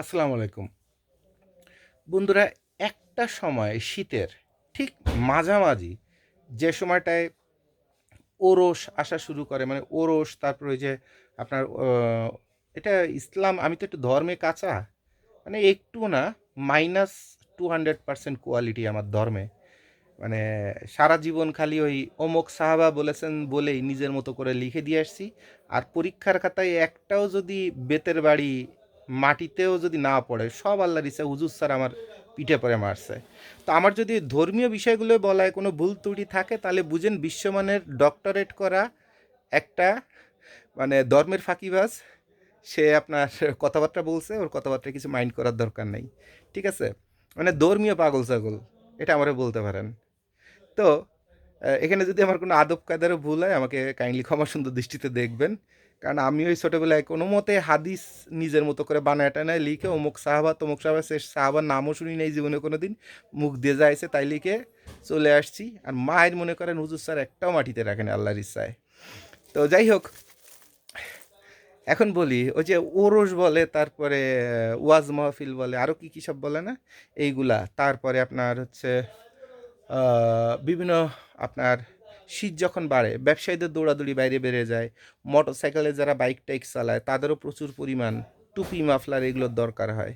আসসালামু আলাইকুম। বন্ধুরা, একটা সময় শীতের ঠিক মাঝামাঝি যে সময়টায় ওরস আসা শুরু করে মানে ওরস, তারপর ওই যে আপনার এটা ইসলাম, আমি তো একটু ধর্মে কাঁচা মানে একটু না minus two hundred percent quality আমার ধর্মে। মানে সারা জীবন খালি ওই অমুক সাহাবা বলেছেন বলেই নিজের মতো করে লিখে দিয়ে আসছি। আর পরীক্ষার খাতায় একটাও যদি বেতের বাড়ি মাটিতেও যদি না পড়ে, সব আল্লাহর ইচ্ছা, হুজুর স্যার আমার পিঠে পরে মারছে। তো আমার যদি ধর্মীয় বিষয়গুলো বলায় কোনো ভুল ত্রুটি থাকে, তাহলে বুঝেন বিশ্বমানের ডক্টরেট করা একটা মানে ধর্মের ফাঁকিবাজ, সে আপনার কথাবার্তা বলছে, ওর কথাবার্তা কিছু মাইন্ড করার দরকার নেই। ঠিক আছে? মানে ধর্মীয় পাগল ছাগল, এটা আমারে বলতে পারেন। তো এখানে যদি আমার কোনো আদব কায়দারও ভুল হয়, আমাকে কাইন্ডলি ক্ষমা সুন্দর দৃষ্টিতে দেখবেন। কারণ আমি ওই ছোটোবেলায় কোনো মতে হাদিস নিজের মতো করে বানায় টানায় লিখে, অমুক সাহাবা, তমুক সাহাবা, সে সাহাবার নামও শুনি নাই জীবনে কোনো দিন মুখ দিয়ে যাইছে তাই লিখে চলে আসছি। আর মায়ের মনে করেন হুজুর স্যার একটাও মাটিতে রাখেন আল্লাহর ইচ্ছায়। তো যাই হোক, এখন বলি, ওই যে ওরস বলে, তারপরে ওয়াজ মাহফিল বলে আরও কী কী সব বলে না? এইগুলা। তারপরে আপনার হচ্ছে বিভিন্ন আপনার শীত যখন বাড়ে, ব্যবসায়ীদের দৌড়াদৌড়ি বাইরে বেড়ে যায় মোটর সাইকেলে যারা বাইক টাইক চালায়, তাদেরও প্রচুর পরিমাণ টুপি, মাফলার এগুলোর দরকার হয়।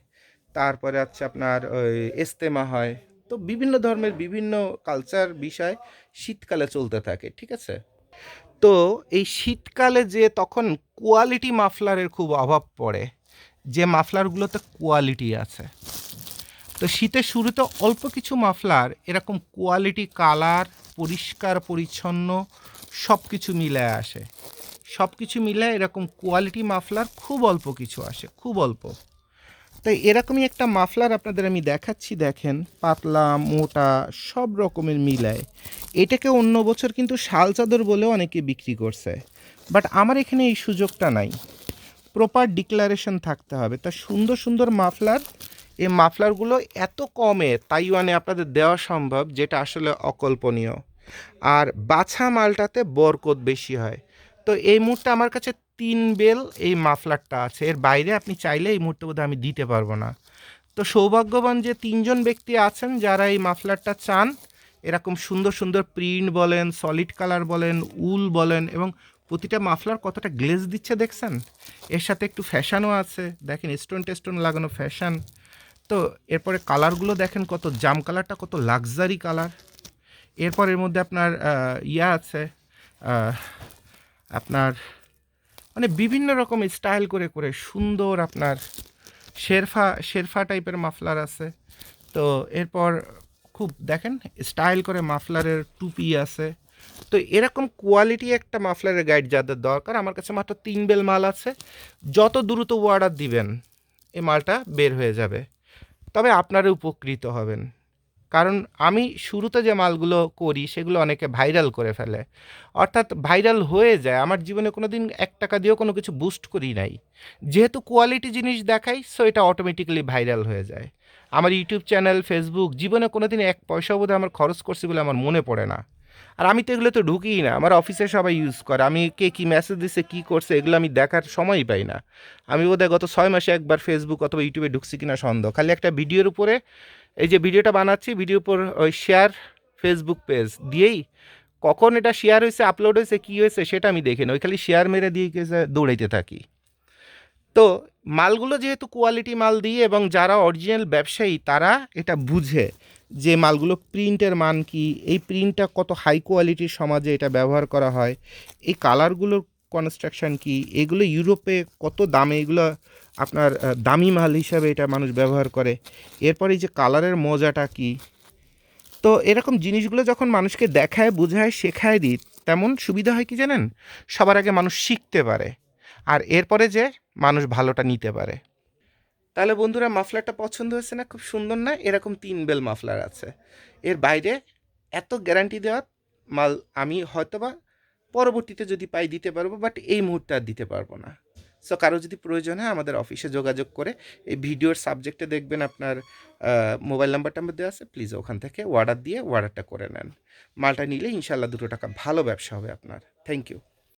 তারপরে হচ্ছে আপনার ওই এস্তেমা হয়। তো বিভিন্ন ধর্মের বিভিন্ন কালচার বিষয় শীতকালে চলতে থাকে, ঠিক আছে? তো এই শীতকালে যে তখন কোয়ালিটি মাফলারের খুব অভাব পড়ে, যে মাফলারগুলোতে কোয়ালিটি আছে। তো শীতের শুরুতে অল্প কিছু মাফলার, এরকম কোয়ালিটি কালার পরিষ্কার, পরিচ্ছন্ন সব কিছু মিলে আসে। সব কিছু মিলে এরকম কোয়ালিটি মাফলার খুব অল্প কিছু আসে, খুব অল্প। তাই এরকমই একটা মাফলার আপনাদের আমি দেখাচ্ছি, দেখেন, পাতলা, মোটা, সব রকমের মিলায়। এটাকে অন্য বছর কিন্তু শাল চাদর বলেও অনেকে বিক্রি করছে। বাট আমার এখানে এই সুযোগটা নাই। প্রপার ডিক্লারেশন থাকতে হবে। তা সুন্দর সুন্দর মাফলার এই মাফলারগুলো এত কমে তাইওয়ানে আপনাদের দেওয়া সম্ভব, যেটা আসলে অকল্পনীয়। আর বাছা মালটাতে বরকত বেশি হয়। তো এই মুহূর্তে আমার কাছে তিন বেল এই মাফলারটা আছে। এর বাইরে আপনি চাইলে এই মুহূর্তে বোধহয় আমি দিতে পারব না। তো সৌভাগ্যবান যে তিনজন ব্যক্তি আছেন যারা এই মাফলারটা চান, এরকম সুন্দর সুন্দর প্রিন্ট বলেন, সলিড কালার বলেন, উল বলেন এবং প্রতিটা মাফলার কতটা গ্লেজ দিচ্ছে দেখছেন? এর সাথে একটু ফ্যাশনও আছে। দেখেন স্টোন টেস্টোন লাগানো ফ্যাশন। তো এরপরে কালারগুলো দেখেন কত জাম কালারটা, কত লাক্সারি কালার। এরপর এর মধ্যে আপনার ইয়া আছে আপনার মানে বিভিন্ন রকম স্টাইল করে করে সুন্দর আপনার শেরফা শেরফা টাইপের মাফলার আছে। তো এরপর খুব দেখেন স্টাইল করে মাফলারের টুপি আছে। তো এরকম কোয়ালিটি একটা মাফলারের গাইড যাদের দরকার, আমার কাছে মাত্র তিন বেল মাল আছে। যত দ্রুত অর্ডার দিবেন, এই মালটা বের হয়ে যাবে। তবে আপনারা উপকৃত হবেন। কারণ আমি শুরুতে যে মালগুলো করি, সেগুলো অনেকে ভাইরাল করে ফেলে। অর্থাৎ ভাইরাল হয়ে যায়, আমার জীবনে কোনো দিন এক টাকা দিয়েও কোনো কিছু বুস্ট করি নাই। যেহেতু কোয়ালিটি জিনিস দেখাই সো এটা অটোমেটিক্যালি ভাইরাল হয়ে যায়। আমার ইউটিউব চ্যানেল ফেসবুক জীবনে কোনো দিন এক পয়সা বোধহয় আমার খরচ করছি বলে আমার মনে পড়ে না। আর আমি তো এগুলো তো ঢুকিই না, আমার অফিসে সবাই ইউজ করে। আমি কে কী মেসেজ দিচ্ছে কী করছে, এগুলো আমি দেখার সময়ই পাই না। আমি বোধহয় গত ছয় মাসে একবার ফেসবুক অথবা ইউটিউবে ঢুকছি কিনা সন্দেহ। খালি একটা ভিডিওর উপরে এই যে ভিডিওটা বানাচ্ছি, ভিডিওর উপর ওই শেয়ার ফেসবুক পেজ দিয়েই কখন এটা শেয়ার হয়েছে আপলোড হয়েছে, কী হয়েছে, সেটা আমি দেখি না ওই খালি শেয়ার মেরে দিয়ে দৌড়াইতে থাকি। তো মালগুলো যেহেতু কোয়ালিটি মাল দিয়ে এবং যারা অরিজিনাল ব্যবসায়ী, তারা এটা বুঝে। যে মালগুলো প্রিন্টের মান কি, এই প্রিন্টটা কত হাই কোয়ালিটির সমাজে এটা ব্যবহার করা হয়, এই কালারগুলোর কনস্ট্রাকশন কি, এগুলো ইউরোপে কত দামে, এগুলো আপনার দামি মাল হিসাবে এটা মানুষ ব্যবহার করে, এরপরে যে কালারের মজাটা কি, তো এরকম জিনিসগুলো যখন মানুষকে দেখায়, বোঝায়, শেখায় দিই তেমন সুবিধা হয় কি জানেন? সবার আগে মানুষ শিখতে পারে, আর এরপরে যে মানুষ ভালোটা নিতে পারে। তাহলে বন্ধুরা মাফলারটা পছন্দ হয়েছে না? খুব সুন্দর না? এরকম তিন বেল মাফলার আছে। এর বাইরে এত গ্যারান্টি দেওয়া মাল আমি হয়তোবা পরবর্তীতে যদি পাই দিতে পারব বাট এই মুহূর্তে আর দিতে পারব না। সো কারও যদি প্রয়োজন হয় আমাদের অফিসে যোগাযোগ করে এই ভিডিওর সাবজেক্টে দেখবেন আপনার মোবাইল নাম্বারটা আমার দেওয়া আছে। প্লিজ ওখান থেকে অর্ডার দিয়ে অর্ডারটা করে নেন। মালটা নিলে ইনশাল্লাহ দুটো টাকা ভালো ব্যবসা হবে আপনার। Thank you